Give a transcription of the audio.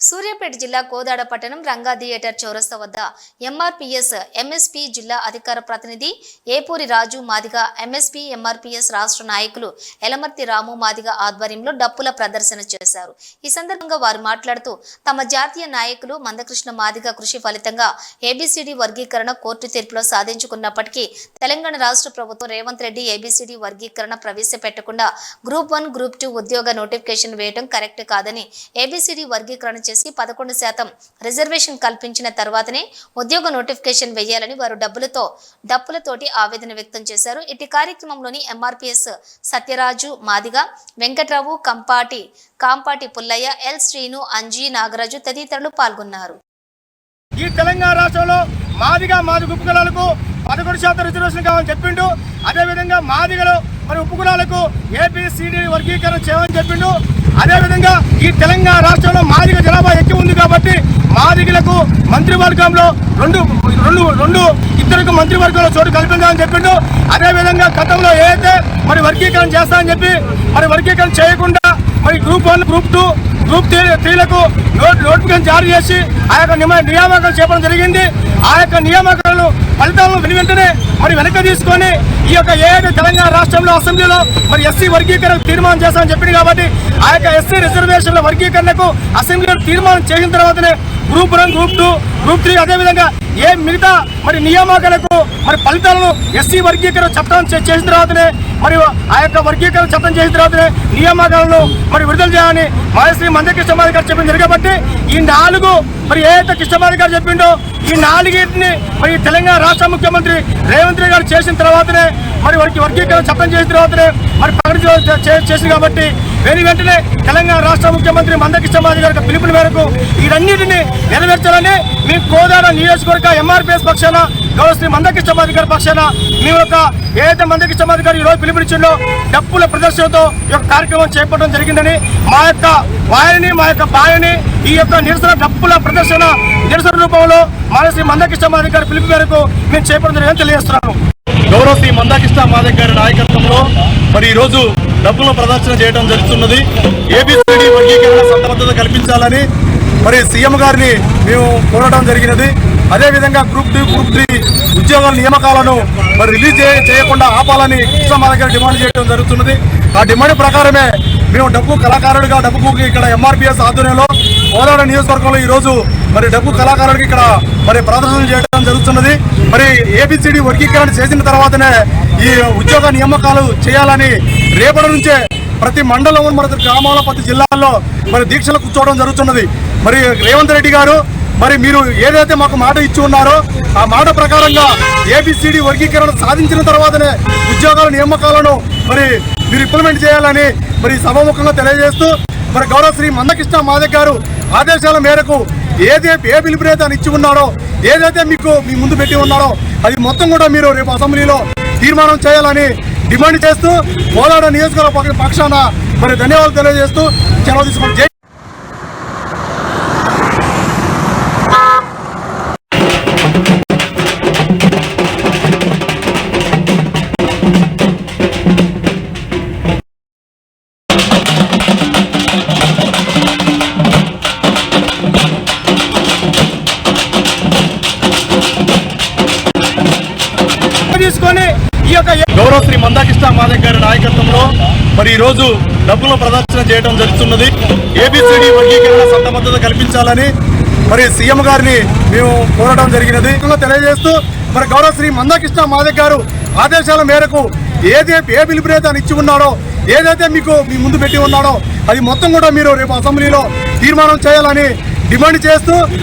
సూర్యాపేట జిల్లా కోదాడ పట్టణం రంగా థియేటర్ చౌరస్తా వద్ద ఎంఆర్పీఎస్ ఎంఎస్పీ జిల్లా అధికార ప్రతినిధి ఏపూరి రాజు మాదిగ ఎంఎస్పీ ఎంఆర్పీఎస్ రాష్ట్ర నాయకులు ఎలమర్తి రాము మాదిగ ఆధ్వర్యంలో డప్పుల ప్రదర్శన చేశారు. ఈ సందర్భంగా వారు మాట్లాడుతూ తమ జాతీయ నాయకులు మందకృష్ణ మాదిగ కృషి ఫలితంగా ఏబిసిడి వర్గీకరణ కోర్టు తీర్పులో సాధించుకున్నప్పటికీ తెలంగాణ రాష్ట్ర ప్రభుత్వం రేవంత్ రెడ్డి ఏబిసిడి వర్గీకరణ ప్రవేశపెట్టకుండా గ్రూప్ వన్ గ్రూప్ టూ ఉద్యోగ నోటిఫికేషన్ వేయడం కరెక్ట్ కాదని ఏబిసిడి వర్గీకరణ చేసి పదకొండు శాతం రిజర్వేషన్ కల్పించిన తర్వాతనే ఉద్యోగ నోటిఫికేషన్ వేయాలని వారు డబ్బులతో డప్పులతోటి ఆవేదన వ్యక్తం చేశారు. ఇటు కార్యక్రమంలోని ఎంఆర్పిఎస్ సత్యరాజు మాదిగ వెంకట్రావు కంపాటి కాంపాటి పుల్లయ్య ఎల్ శ్రీను అంజీ నాగరాజు తదితరులు పాల్గొన్నారు. ఈ తెలంగాణ రాష్ట్రంలో మాదిగా మాది ఉపకులాలకు పదకొండు శాతం రిజర్వేషన్ కావాలని చెప్పిండు. అదేవిధంగా మాదిగలు మరి ఉపకులాలకు ఏపీసీడీ వర్గీకరణ చేయమని చెప్పిండు. అదేవిధంగా ఈ తెలంగాణ రాష్ట్రంలో మాదిగ జనాభా ఎక్కువ ఉంది కాబట్టి మాదిగలకు మంత్రివర్గంలో రెండు రెండు రెండు ఇద్దరికి మంత్రివర్గంలో చోటు కల్పించాలని చెప్పిండు. అదేవిధంగా గతంలో ఏదైతే మరి వర్గీకరణ చేస్తామని చెప్పి మరి వర్గీకరణ చేయకుండా మరి group one group two group three త్రీలకు notification జారీ చేసి ఆ యొక్క నియమ- నియామకాలు చేపడం జరిగింది. ఆ యొక్క నియామకాలను ఫలితాలను వెను వెంటనే మరి వెనక్కి తీసుకొని ఈ యొక్క ఏదైతే తెలంగాణ రాష్ట్రంలో అసెంబ్లీలో మరి ఎస్సీ వర్గీకరణ తీర్మానం చేస్తామని చెప్పింది కాబట్టి ఆ యొక్క ఎస్సీ రిజర్వేషన్ల వర్గీకరణకు అసెంబ్లీలో తీర్మానం చేసిన తర్వాతనే group one group two group three అదేవిధంగా ఏ మిగతా మరి నియామకాలకు మరి ఫలితాలను ఎస్సీ వర్గీకరణ చట్టం చేసిన తర్వాతనే మరి ఆ యొక్క వర్గీకరణ చట్టం చేసిన తర్వాతనే నియామకాలను మరి విడుదల చేయాలని మాయశ్రీ మందకృష్ణమాది గారు చెప్పింది. కాబట్టి ఈ నాలుగు మరి ఏదైతే కృష్ణమాది గారు చెప్పిండో ఈ నాలుగింటిని మరి తెలంగాణ రాష్ట్ర ముఖ్యమంత్రి రేవంత్ రెడ్డి గారు చేసిన తర్వాతనే మరి వారికి వర్గీకరణ చట్టం చేసిన తర్వాతనే మరి ప్రకటించ చేసింది కాబట్టి వెను వెంటనే తెలంగాణ రాష్ట్ర ముఖ్యమంత్రి మందకృష్ణమాది గారి యొక్క పిలుపుల మేరకు ఇవన్నిటిని నెరవేర్చాలని మీ కోదాడ నియోజకవర్గ ఎంఆర్పీఎస్ పక్షాన గౌరవ శ్రీ మందకృష్ణమాది గారి పక్షాన మీ యొక్క ఏదైతే మందకృష్ణమాది గారు ఈ రోజు పిలుపునిచ్చిందో డప్పుల ప్రదర్శనతో ఈ యొక్క కార్యక్రమం చేపట్టడం జరిగిందని మా యొక్క వారిని మా యొక్క బాయని ఈ యొక్క నిరసన డప్పుల ప్రదర్శన నిరసన రూపంలో మన శ్రీ మందకృష్ణమాది గారి పిలుపు మేరకు మేము చేపట్టడం జరిగిందని తెలియజేస్తున్నాము. గౌరవ శ్రీ మందాకృష్ణ మాదక్ గారి నాయకత్వంలో మరి ఈ రోజు ప్రదర్శన చేయడం జరుగుతున్నది. ఏబిసిడి వర్గీకరణ సంబద్ధత కల్పించాలని మరి సీఎం గారిని మేము కోరడం జరిగినది. అదేవిధంగా గ్రూప్ టూ గ్రూప్ త్రీ ఉద్యోగాల నియామకాలను మరి రిలీజ్ చేయకుండా ఆపాలని కృష్ణ మా దగ్గర డిమాండ్ చేయడం జరుగుతున్నది. ఆ డిమాండ్ ప్రకారమే మేము డబ్బు కళాకారుడిగా డబ్బుకు ఇక్కడ ఎంఆర్పిఎస్ ఆధ్వర్యంలో కోలాడ నియోజకవర్గంలో ఈ రోజు మరి డబ్బు కళాకారుడికి ఇక్కడ మరి ప్రదర్శన చేయడం జరుగుతున్నది. మరి ఏబిసిడి వర్గీకరణ చేసిన తర్వాతనే ఈ ఉద్యోగ నియామకాలు చేయాలని రేపటి నుంచే ప్రతి మండలం మరి గ్రామంలో ప్రతి జిల్లాల్లో మరి దీక్షలు కూర్చోవడం జరుగుతున్నది. మరి రేవంత్ రెడ్డి గారు మరి మీరు ఏదైతే మాకు మాట ఇచ్చి ఉన్నారో ఆ మాట ప్రకారంగా ఏబిసిడి వర్గీకరణ సాధించిన తర్వాతనే ఉద్యోగాల నియామకాలను మరి మీరు ఇంప్లిమెంట్ చేయాలని మరి సభాముఖంగా తెలియజేస్తూ మరి గౌరవ శ్రీ మందకృష్ణ మాదక్ గారు ఆదేశాల మేరకు ఏదే ఏ పిలుపునైతే అని ఇచ్చి ఉన్నాడో ఏదైతే మీకు మీ ముందు పెట్టి ఉన్నాడో అది మొత్తం కూడా మీరు రేపు అసెంబ్లీలో తీర్మానం చేయాలని డిమాండ్ చేస్తూ కోలాడ నియోజకవర్గ పక్షాన మరి ధన్యవాదాలు తెలియజేస్తూ సెలవు తీసుకుని గౌరవ శ్రీ మందాకృష్ణ మాదక్ గారి నాయకత్వంలో మరి ఈరోజు డబ్బులు డబ్బుల ప్రదర్శన చేయడం జరుగుతున్నది. ఏబిసిడి వర్గీకరణ సంబద్ధత కల్పించాలని మరి సీఎం గారిని మేము కోరడం జరిగినది. తెలియజేస్తూ మరి గౌరవ శ్రీ మందాకృష్ణ మాదక్ గారు ఆదేశాల మేరకు ఏదే ఏ పిలుపునైతే అని ఇచ్చి ఉన్నాడో ఏదైతే మీకు మీ ముందు పెట్టి ఉన్నాడో అది మొత్తం కూడా మీరు రేపు అసెంబ్లీలో తీర్మానం చేయాలని డిమాండ్ చేస్తూ